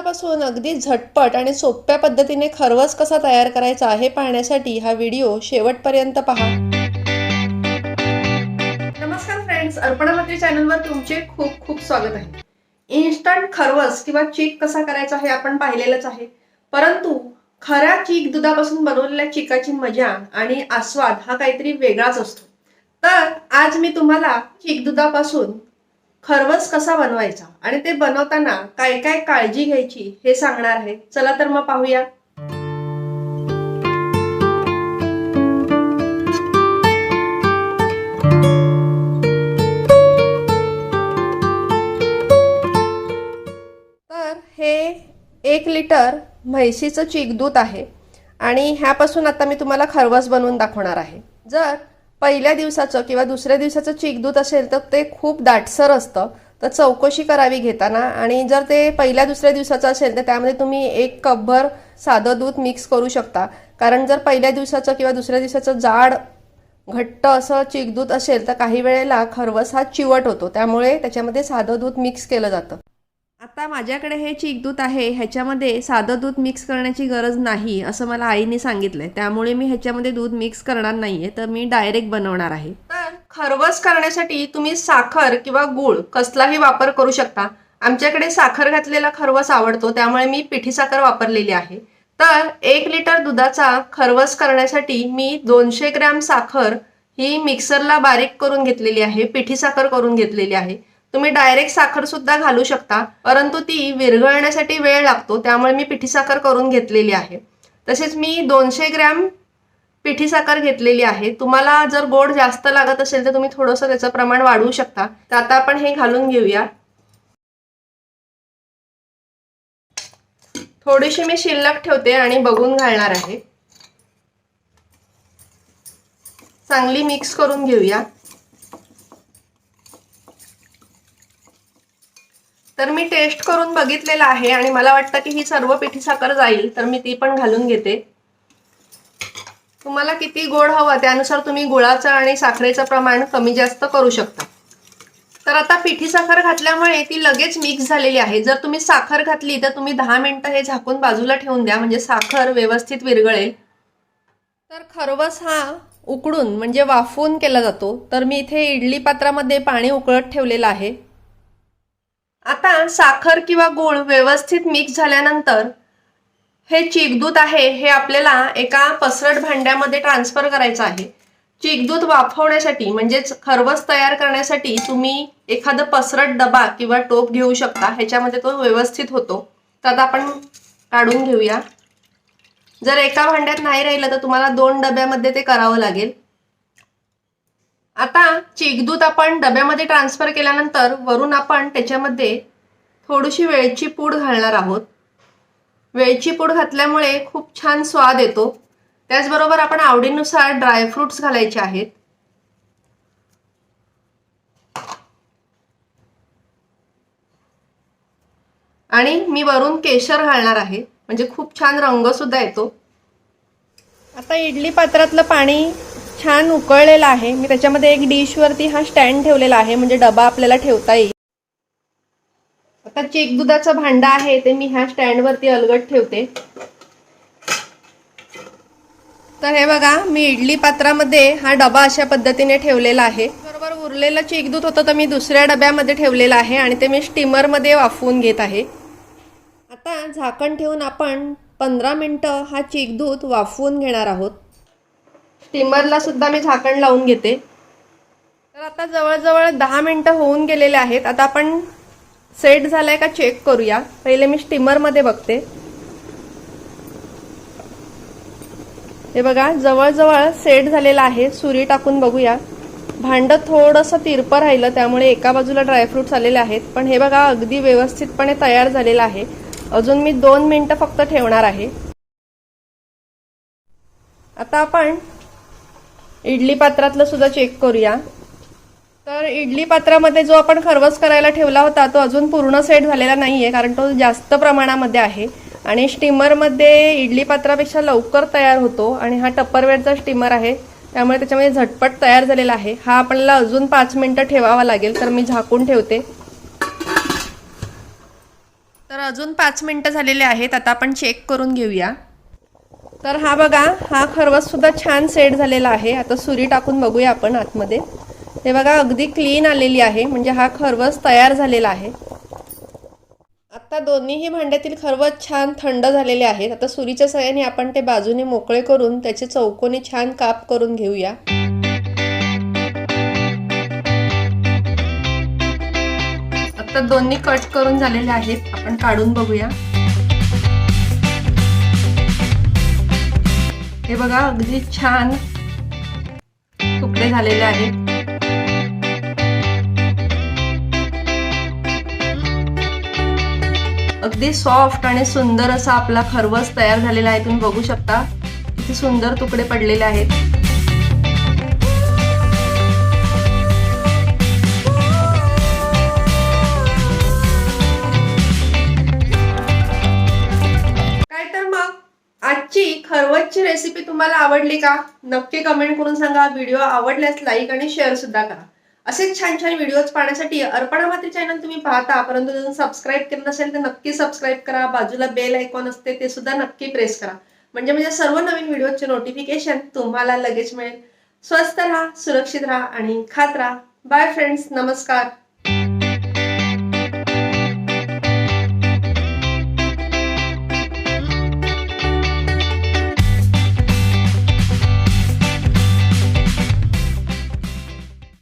दुधापासून अगदी झटपट आणि सोप्या पद्धतीने खरवस कसा तयार करायचा हे पाहण्यासाठी हा व्हिडिओ शेवटपर्यंत पहा. नमस्कार फ्रेंड्स अर्पणा चॅनलवर तुमचे खूप खूप स्वागत आहे. इन्स्टंट खरवस किंवा चीक कसा करायचा हे आपण पाहिलेलंच आहे. परंतु खऱ्या चीक दुधापासून बनवलेल्या चिकाची मजा आणि आस्वाद हा काहीतरी वेगळाच असतो. तर आज मी तुम्हाला चीक दुधापासून खरवस कसा बनवायचा आणि ते बनवताना काय काय काळजी घ्यायची हे सांगणार आहे. चला तर मग पाहूया. तर हे एक लिटर म्हैशीचं चीक दूध आहे. आणि ह्यापासून आता मी तुम्हाला खरवस बनवून दाखवणार आहे. जर पहिल्या दिवसाचं किंवा दुसऱ्या दिवसाचं चीक असेल तर ते खूप दाटसर असतं. तर चौकशी करावी घेताना आणि जर ते पहिल्या दुसऱ्या दिवसाचं असेल तर त्यामध्ये तुम्ही एक कपभर साधं दूध मिक्स करू शकता. कारण जर पहिल्या दिवसाचं किंवा दुसऱ्या दिवसाचं जाड घट्ट असं चीक असेल तर काही वेळेला खरवस हा चिवट होतो. त्यामुळे त्याच्यामध्ये साधं दूध मिक्स केलं जातं. आता माझ्याकडे हे चीक दूध आहे ह्याच्यामध्ये साधं दूध मिक्स करण्याची गरज नाही असं मला आईने सांगितलंय. त्यामुळे मी ह्याच्यामध्ये दूध मिक्स करणार नाहीये तर मी डायरेक्ट बनवणार आहे. तर खरवस करण्यासाठी तुम्ही साखर किंवा गूळ कसलाही वापर करू शकता. आमच्याकडे साखर घातलेला खरवस आवडतो त्यामुळे मी पिठी साखर वापरलेली आहे. तर एक लिटर दुधाचा खरवस करण्यासाठी मी दोनशे ग्रॅम साखर ही मिक्सरला बारीक करून घेतलेली आहे पिठी साखर करून घेतलेली आहे. तुम्ही डायरेक्ट साखर सुद्धा घालू शकता परंतु ती विरघळण्यासाठी वेळ लागतो त्यामुळे मी पिठी साखर करून घेतलेली आहे. तसेच मी दोनशे ग्रॅम पिठी साखर घेतलेली आहे. तुम्हाला जर गोड जास्त लागत असेल तर तुम्ही थोडंसं त्याचं प्रमाण वाढवू शकता. तर आता आपण हे घालून घेऊया. थोडीशी मी शिल्लक ठेवते आणि बघून घालणार आहे. चांगली मिक्स करून घेऊया. तर मी टेस्ट करून बघितलेलं आहे आणि मला वाटतं की ही सर्व पिठी साखर जाईल तर मी ती पण घालून घेते. तुम्हाला किती गोड हवं त्यानुसार तुम्ही गुळाचं आणि साखरेचं प्रमाण कमी जास्त करू शकता. तर आता पिठी साखर घातल्यामुळे ती लगेच मिक्स झालेली आहे. जर तुम्ही साखर घातली तर तुम्ही दहा मिनटं हे झाकून बाजूला ठेवून द्या म्हणजे साखर व्यवस्थित विरघळेल. तर खरवस हा उकडून म्हणजे वाफवून केला जातो. तर मी इथे इडली पात्रामध्ये पाणी उकळत ठेवलेलं आहे. आता साखर किंवा गूळ व्यवस्थित मिक्स झाल्यानंतर हे चिकदूत आहे हे आपल्याला एका पसरट भांड्यामध्ये ट्रान्सफर करायचं आहे. चिकदूत वाफवण्यासाठी म्हणजेच खरवस तयार करण्यासाठी तुम्ही एखादं पसरट डबा किंवा टोप घेऊ शकता. ह्याच्यामध्ये तो व्यवस्थित होतो. तर आता आपण काढून घेऊया. जर एका भांड्यात नाही राहिलं तर तुम्हाला दोन डब्यामध्ये ते करावं लागेल. आता चिकदूध आपण डब्यामध्ये ट्रान्सफर केल्यानंतर वरून आपण त्याच्यामध्ये थोडीशी वेळची पूड घालणार आहोत. वेळची पूड घातल्यामुळे खूप छान स्वाद येतो. त्याचबरोबर आपण आवडीनुसार ड्रायफ्रुट्स घालायचे आहेत. आणि मी वरून केशर घालणार आहे. म्हणजे खूप छान रंग सुद्धा येतो. आता इडली पात्रातलं पाणी छान उकळलेला आहे. मी त्याच्यामध्ये एक डिशवरती हा स्टँड ठेवलेला आहे. म्हणजे डबा आपल्याला ठेवता येईल. आता चेक दुधाचं भांडं आहे ते मी ह्या स्टँडवरती अलगट ठेवते. तर हे बघा मी इडली पात्रामध्ये हा डबा अशा पद्धतीने ठेवलेला आहे. बरोबर उरलेलं चीक दूध होतं तर मी दुसऱ्या डब्यामध्ये ठेवलेलं आहे आणि ते मी स्टीमरमध्ये वाफवून घेत आहे. आता झाकण ठेवून आपण पंधरा मिनटं हा चीक दूध वाफवून घेणार आहोत. स्टीमरला सुद्धा मी झाकण लावून घेते. तर आता जवळजवळ दहा मिनटं होऊन गेलेले आहेत. आता आपण सेट झालाय का चेक करूया. पहिले मी स्टीमरमध्ये बघते. हे बघा जवळजवळ सेट झालेला आहे. सुरी टाकून बघूया. भांडं थोडंसं तिरपं राहिलं त्यामुळे एका बाजूला ड्रायफ्रुट्स आलेले आहेत. पण हे बघा अगदी व्यवस्थितपणे तयार झालेलं आहे. अजून मी दोन मिनटं फक्त ठेवणार आहे. आता आपण इडली पात्रातलं सुद्धा चेक करूया. तर इडली पात्रामध्ये जो आपण खरवस करायला ठेवला होता तो अजून पूर्ण सेट झालेला नाही आहे कारण तो जास्त प्रमाणामध्ये आहे. आणि स्टीमरमध्ये इडली पात्रापेक्षा लवकर तयार होतो आणि हा टप्परवेअरचा स्टीमर आहे. त्यामुळे त्याच्यामध्ये झटपट तयार झालेला आहे. हा आपल्याला अजून पाच मिनटं ठेवावा लागेल तर मी झाकून ठेवते. तर अजून पाच मिनटं झालेले आहेत आता आपण चेक करून घेऊया. तर हा बघा हा खरवस सुद्धा छान सेट झालेला आहे. आता सुरी टाकून बघूया आपण आतमध्ये. हे बघा अगदी क्लीन आलेली आहे. म्हणजे हा खरवस तयार झालेला आहे. आता दोन्हीही भांड्यातील खरवस छान थंड झालेले आहेत. आता सुरीच्या सहाय्याने आपण ते बाजूने मोकळे करून त्याचे चौकोनी छान काप करून घेऊया. आता दोन्ही कट करून झालेले आहेत. आपण काढून बघूया. हे बघा अगदी छान तुकडे झालेले आहेत. अगदी सॉफ्ट आणि सुंदर असा आपला खरवस तयार झालेला आहे. तुम्ही बघू शकता किती सुंदर तुकडे पडलेले आहेत. आजची खरवतची रेसिपी तुम्हाला आवडली का? नक्की कमेंट करून सांगा. व्हिडिओ आवडल्यास लाईक आणि शेअर सुद्धा करा. असेच छान छान व्हिडिओज पाहण्यासाठी अर्पणा माते चॅनल तुम्ही पाहता. परंतु जर सबस्क्राईब केलं नसेल तर नक्की सबस्क्राईब करा. बाजूला बेल आयकॉन असते ते सुद्धा नक्की प्रेस करा. म्हणजे म्हणजे सर्व नवीन व्हिडिओचे नोटिफिकेशन तुम्हाला लगेच मिळेल. स्वस्त राहा सुरक्षित राहा आणि खात राहा. बाय फ्रेंड्स नमस्कार.